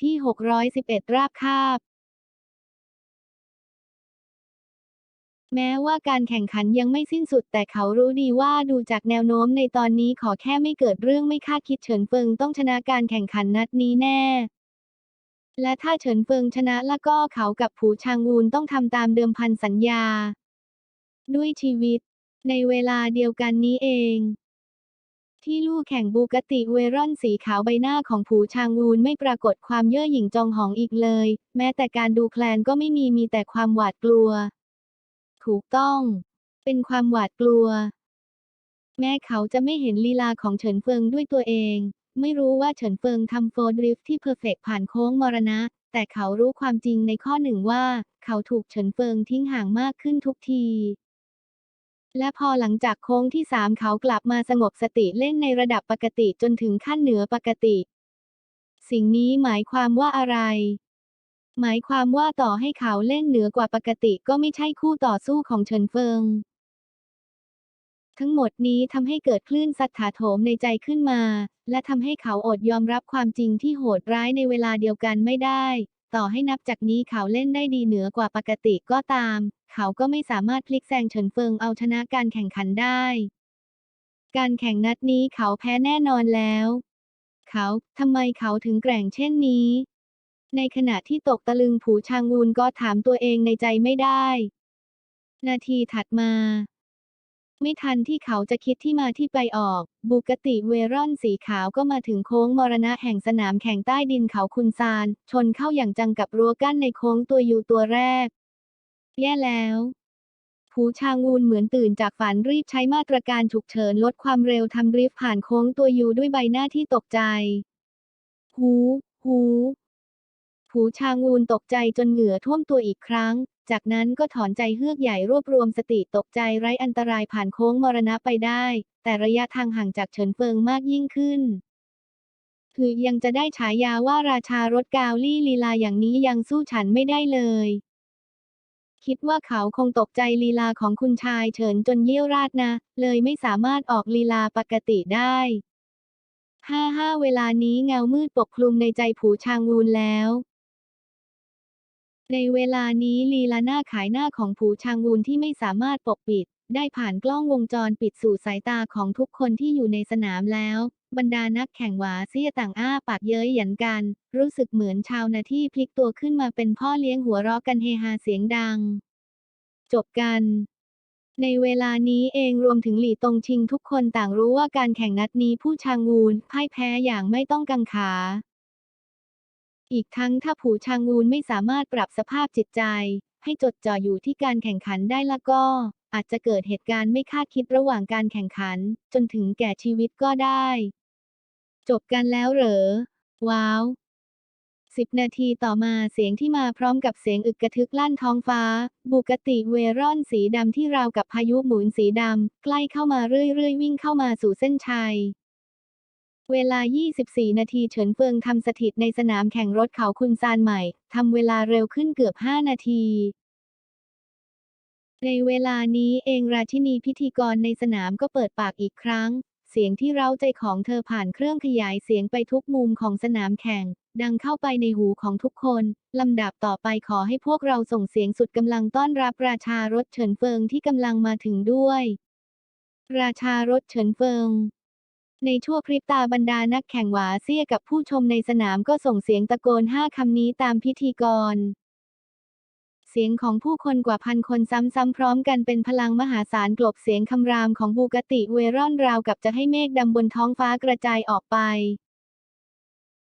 ที่ 611 ราบคาบ แม้ว่าการแข่งขันยังไม่สิ้นสุดแต่เขารู้ดีว่าดูจากแนวโน้มในตอนนี้ขอแค่ไม่เกิดเรื่องไม่คาดคิดเฉินเฟิงต้องชนะการแข่งขันนัดนี้แน่และถ้าเฉินเฟิงชนะแล้วก็เขากับผูชางวูนต้องทำตามเดิมพันสัญญา ด้วยชีวิต ในเวลาเดียวกันนี้เอง ที่ลู่แข่งบูกติเวรอนสีขาวใบหน้าของผูชางวูนไม่ปรากฏความเย่อหยิ่งจองหองอีกเลย แม้แต่การดูแคลนก็ไม่มีมีแต่ความหวาดกลัว ถูกต้อง เป็นความหวาดกลัว แม้เขาจะไม่เห็นลีลาของเฉินเฟิงด้วยตัวเอง ไม่รู้ว่าเฉินเฟิงทำโฟดริฟที่เพอร์เฟกผ่านโค้งมรณะ แต่เขารู้ความจริงในข้อหนึ่งว่า เขาถูกเฉินเฟิงทิ้งห่างมากขึ้นทุกที และพอหลังจากโค้งที่สามเขากลับมาสงบสติเล่นในระดับปกติจนถึงขั้นเหนือปกติ สิ่งนี้หมายความว่าอะไร หมายความว่าต่อให้เขาเล่นเหนือกว่าปกติก็ไม่ใช่คู่ต่อสู้ของเฉินเฟิง ทั้งหมดนี้ทำให้เกิดคลื่นสัทธาโถมในใจขึ้นมา และทำให้เขาอดยอมรับความจริงที่โหดร้ายในเวลาเดียวกันไม่ได้ ต่อให้นับจากนี้เขาเล่นได้ดีเหนือกว่าปกติก็ตาม เขาก็ไม่สามารถพลิกแซงเฉินเฟิงเอาชนะการแข่งขันได้ การแข่งนัดนี้เขาแพ้แน่นอนแล้ว เขาทำไมเขาถึงแกร่งเช่นนี้ ในขณะที่ตกตะลึงผูชางวูนก็ถามตัวเองในใจไม่ได้ นาทีถัดมา ไม่ทันที่เขาจะคิดที่มาที่ไปออก บุกติเวรอนสีขาวก็มาถึงโค้งมรณะแห่งสนามแข่งใต้ดินเขาคุนซาน ชนเข้าอย่างจังกับรั้วกั้นในโค้งตัวยูตัวแรก แย่แล้วผูชางวูนเหมือนตื่นจากฝันรีบใช้มาตรการฉุกเฉินลดความเร็วทำดริฟผ่านโค้งตัวยูด้วยใบหน้าที่ตกใจ หู หู ผูชางูนตกใจจนเหงื่อท่วมตัวอีกครั้ง จากนั้นก็ถอนใจเฮือกใหญ่รวบรวมสติตกใจไร้อันตรายผ่านโค้งมรณะไปได้ แต่ระยะทางห่างจากเฉินเฟิงมากยิ่งขึ้นคือยังจะได้ฉายาว่าราชารถกาวลี่ลีลาอย่างนี้ยังสู้ฉันไม่ได้เลย คิดว่าเขาคงตกใจลีลาของคุณชายเฉินจนเยี่ยวราดนะ เลยไม่สามารถออกลีลาปกติได้ห้าห้าเวลานี้เงามืดปกคลุมในใจผูชางวูนแล้ว ในเวลานี้ลีลาหน้าขายหน้าของผูชางวูนที่ไม่สามารถปกปิด ได้ผ่านกล้องวงจรปิดสู่สายตาของทุกคนที่อยู่ในสนามแล้ว บรรดานักแข่งหวาเสียต่างอ้าปากเย้ยหยันกัน รู้สึกเหมือนชาวนาที่พลิกตัวขึ้นมาเป็นพ่อเลี้ยงหัวเราะกันเฮฮาเสียงดัง จบกันในเวลานี้เองรวมถึงหลี่ตงชิงทุกคนต่างรู้ว่าการแข่งนัดนี้ผู้ชางวูนพ่ายแพ้อย่างไม่ต้องกังขา อีกทั้งถ้าผู้ชางวูนไม่สามารถปรับสภาพจิตใจ ให้จดจ่ออยู่ที่การแข่งขันได้ละก็ อาจจะเกิดเหตุการณ์ไม่คาดคิดระหว่างการแข่งขัน จนถึงแก่ชีวิตก็ได้ จบกันแล้วเหรอ ว้าวสิบนาทีต่อมาเสียงที่มาพร้อมกับเสียงอึกกระทึกลั่นท้องฟ้า บุกติเวรอนสีดำที่ราวกับพายุหมุนสีดำ ใกล้เข้ามาเรื่อยๆ วิ่งเข้ามาสู่เส้นชัย เวลา 24 นาที เฉินเฟิงทำสถิตในสนามแข่งรถเขาคุนซานใหม่ ทำเวลาเร็วขึ้นเกือบ 5 นาที ในเวลานี้เองราชินีพิธีกรในสนามก็เปิดปากอีกครั้ง เสียงที่เร้าใจของเธอผ่านเครื่องขยายเสียงไปทุกมุมของสนามแข่ง ดังเข้าไปในหูของทุกคน ลำดับต่อไปขอให้พวกเราส่งเสียงสุดกำลังต้อนรับราชารถเฉินเฟิงที่กำลังมาถึงด้วย ราชารถเฉินเฟิง ในชั่วพริบตาบรรดานักแข่งหวาเซี่ยกับผู้ชมในสนามก็ส่งเสียงตะโกนห้าคำนี้ตามพิธีกร เสียงของผู้คนกว่าพันคนซ้ำๆพร้อมกันเป็นพลังมหาศาลกลบเสียงคำรามของบูกติเวรอนราวกับจะให้เมฆดำบนท้องฟ้ากระจายออกไป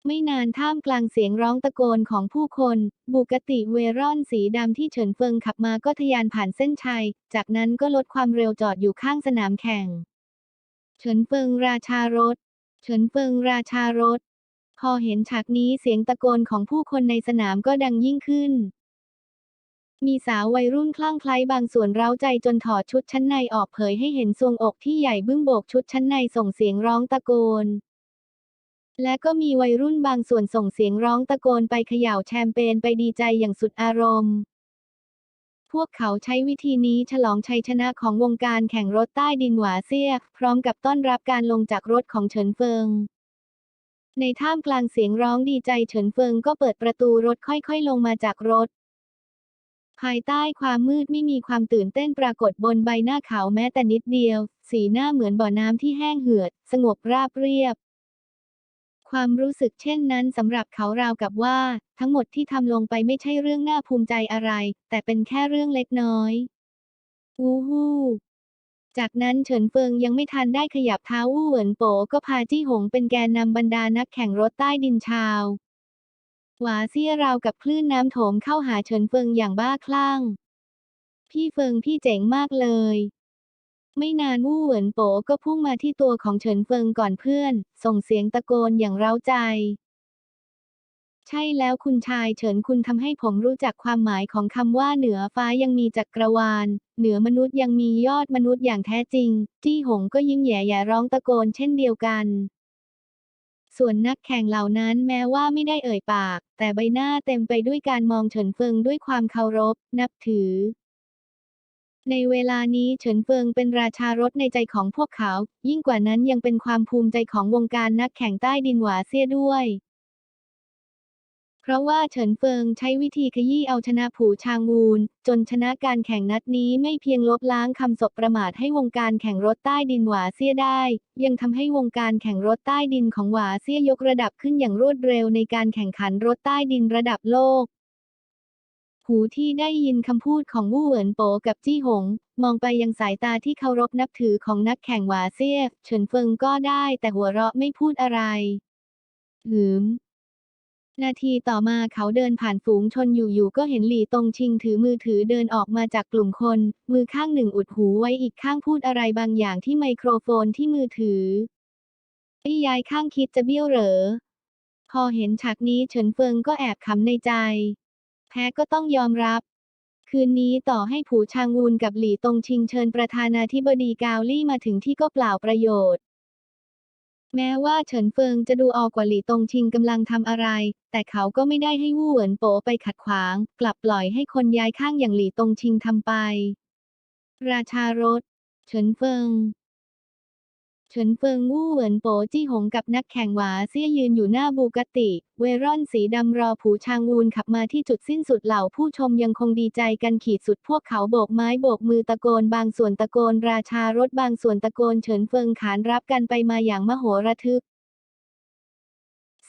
ไม่นานท่ามกลางเสียงร้องตะโกนของผู้คน บุกติเวรอนสีดำที่เฉินเฟิงขับมาก็ทะยานผ่านเส้นชัย จากนั้นก็ลดความเร็วจอดอยู่ข้างสนามแข่ง เฉินเฟิงราชารถ เฉินเฟิงราชารถ พอเห็นฉากนี้เสียงตะโกนของผู้คนในสนามก็ดังยิ่งขึ้น มีสาววัยรุ่นคลั่งไคล้บางส่วนเร้าใจจนถอดชุดชั้นในออกเผยให้เห็นทรวงอกที่ใหญ่บึ้งโบกชุดชั้นในส่งเสียงร้องตะโกน และก็มีวัยรุ่นบางส่วนส่งเสียงร้องตะโกนไปเขย่าแชมเปญไปดีใจอย่างสุดอารมณ์ พวกเขาใช้วิธีนี้ฉลองชัยชนะของวงการแข่งรถใต้ดินหวาเซีย พร้อมกับต้อนรับการลงจากรถของเฉินเฟิง ในท่ามกลางเสียงร้องดีใจเฉินเฟิงก็เปิดประตูรถค่อยๆ ลงมาจากรถ ภายใต้ความมืดไม่มีความตื่นเต้นปรากฏบนใบหน้าเขาแม้แต่นิดเดียว สีหน้าเหมือนบ่อน้ำที่แห้งเหือด สงบราบเรียบ ความรู้สึกเช่นนั้นสำหรับเขาราวกับว่า ทั้งหมดที่ทำลงไปไม่ใช่เรื่องน่าภูมิใจอะไร แต่เป็นแค่เรื่องเล็กน้อยวู้ฮู้จากนั้นเฉินเฟิงยังไม่ทันได้ขยับเท้าวู่เหวินโปก็พาจี้หงเป็นแกนนำบรรดานักแข่งรถใต้ดินชาวหวาเซียราวกับคลื่นน้ำโถมเข้าหาเฉินเฟิงอย่างบ้าคลั่ง พี่เฟิงพี่เจ๋งมากเลย ไม่นานวู่เหวินโปก็พุ่งมาที่ตัวของเฉินเฟิงก่อนเพื่อน ส่งเสียงตะโกนอย่างเร้าใจ ใช่แล้วคุณชายเฉินคุณทำให้ผมรู้จักความหมายของคำว่าเหนือฟ้ายังมีจักรวาล เหนือมนุษย์ยังมียอดมนุษย์อย่างแท้จริง จี้หงก็ยิ้มแย่แย่ร้องตะโกนเช่นเดียวกัน ส่วนนักแข่งเหล่านั้นแม้ว่าไม่ได้เอ่ยปาก แต่ใบหน้าเต็มไปด้วยการมองเฉินเฟิงด้วยความเคารพ นับถือ ในเวลานี้เฉินเฟิงเป็นราชารถในใจของพวกเขา ยิ่งกว่านั้นยังเป็นความภูมิใจของวงการนักแข่งใต้ดินหวาเซียด้วย เพราะว่าเฉินเฟิงใช้วิธีขยี้เอาชนะผูชางวูน จนชนะการแข่งนัดนี้ไม่เพียงลบล้างคำสบประมาทให้วงการแข่งรถใต้ดินหวาเซียได้ ยังทำให้วงการแข่งรถใต้ดินของหวาเซียยกระดับขึ้นอย่างรวดเร็วในการแข่งขันรถใต้ดินระดับโลก หูที่ได้ยินคำพูดของวู่เหวินโปกับจี้หง มองไปยังสายตาที่เคารพนับถือของนักแข่งหวาเซี่ยเฉินเฟิงก็ได้แต่หัวเราะไม่พูดอะไรหืมนาทีต่อมาเขาเดินผ่านฝูงชนอยู่ๆก็เห็นหลี่ตงชิงถือมือถือเดินออกมาจากกลุ่มคน มือข้างหนึ่งอุดหูไว้อีกข้างพูดอะไรบางอย่างที่ไมโครโฟนที่มือถือไอ้ยายข้างคิดจะเบี้ยวเหรอ พอเห็นฉากนี้เฉินเฟิงก็แอบขำในใจ แพ้ก็ต้องยอมรับ คืนนี้ต่อให้ผูชางวูนกับหลี่ตงชิงเชิญประธานาธิบดีกาวลี่มาถึงที่ก็เปล่าประโยชน์ แม้ว่าเฉินเฟิงจะดูออกกว่าหลี่ตงชิงกำลังทำอะไร แต่เขาก็ไม่ได้ให้วู่เหวินโปไปขัดขวาง กลับปล่อยให้คนย้ายข้างอย่างหลี่ตงชิงทำไป ราชารถ เฉินเฟิง เฉินเฟิงวู่เหวินโปจี้หงกับนักแข่งหวาเซี่ยยืนอยู่หน้าบูกติ เวรอนสีดำรอผูชางวูนขับมาที่จุดสิ้นสุดเหล่าผู้ชมยังคงดีใจกันขีดสุดพวกเขาโบกไม้โบกมือตะโกนบางส่วนตะโกนราชารถบางส่วนตะโกนเฉินเฟิงขานรับกันไปมาอย่างมโหระทึก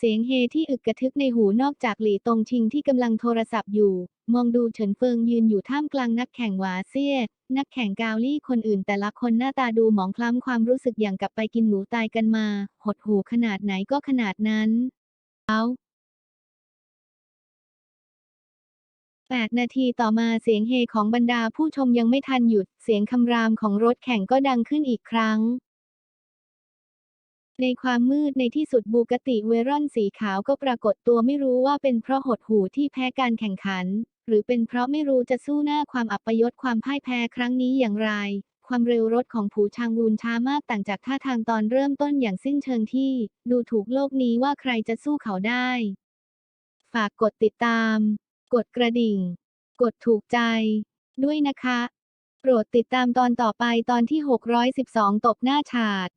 สียงเฮที่อึกกระทึกในหูนอกจากหลี่ตงชิงที่กำลังโทรศัพท์อยู่ มองดูเฉินเฟิงยืนอยู่ท่ามกลางนักแข่งหวาเซียนักแข่งกาวลี่คนอื่นแต่ละคนหน้าตาดูหมองคล้ำความรู้สึกอย่างกับไปกินหมูตายกันมา หดหูขนาดไหนก็ขนาดนั้น เอาแปดนาทีต่อมาเสียงเฮของบรรดาผู้ชมยังไม่ทันหยุด เสียงคำรามของรถแข่งก็ดังขึ้นอีกครั้ง ในความมืดในที่สุดบูกติเวรอนสีขาวก็ปรากฏตัวไม่รู้ว่าเป็นเพราะหดหูที่แพ้การแข่งขัน หรือเป็นเพราะไม่รู้จะสู้หน้าความอัปยศความพ่ายแพ้ครั้งนี้อย่างไร ความเร็วรถของผูชางวูนช้ามากต่างจากท่าทางตอนเริ่มต้นอย่างสิ้นเชิงที่ ดูถูกโลกนี้ว่าใครจะสู้เขาได้ ฝากกดติดตาม กดกระดิ่ง กดถูกใจ ด้วยนะคะ โปรดติดตามตอนต่อไปตอนที่ 612 ตบหน้าฉาด